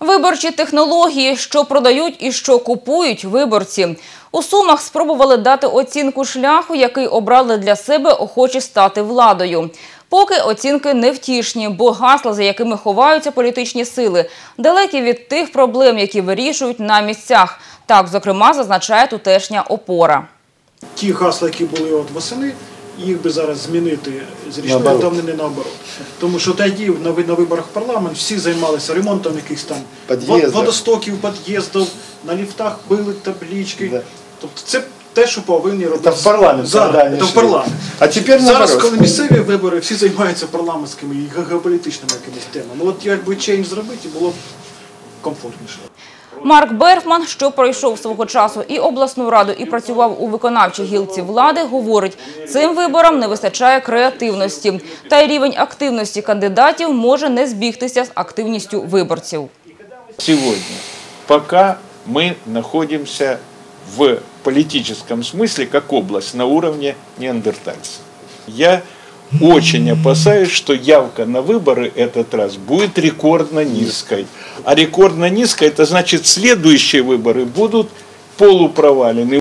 Виборчі технології, що продають і що купують виборці. У Сумах спробували дати оцінку шляху, який обрали для себе охочі стати владою. Поки оцінки невтішні, бо гасла, за якими ховаються політичні сили, далекі від тих проблем, які вирішують на місцях. Так, зокрема, зазначає тутешня опора. ті гасла, які були от восени, їх би зараз змінити з річної давнини наоборот. Тому що тоді на, на виборах в парламент всі займалися ремонтом якихось там Під'їздів. водостоків, під'їздів, на ліфтах били таблички. Да. Тобто це те, що повинні робити. в парламент они Це в парламент. А теперь Зараз, наоборот. коли місцеві вибори, всі займаються парламентськими і геополітичними якимись темами. Ну, От якби чейндж зробити, було б комфортніше. Марк Берфман, що пройшов свого часу і обласну раду, і працював у виконавчій гілці влади, говорить, цим виборам не вистачає креативності. Та й рівень активності кандидатів може не збігтися з активністю виборців. Сегодня, пока мы находимся в политическом смысле, как область, на уровне неандертальцев. Я очень опасаюсь, что явка на выборы этот раз будет рекордно низкой. А рекордно низкой, это значит, следующие выборы будут полупровалены.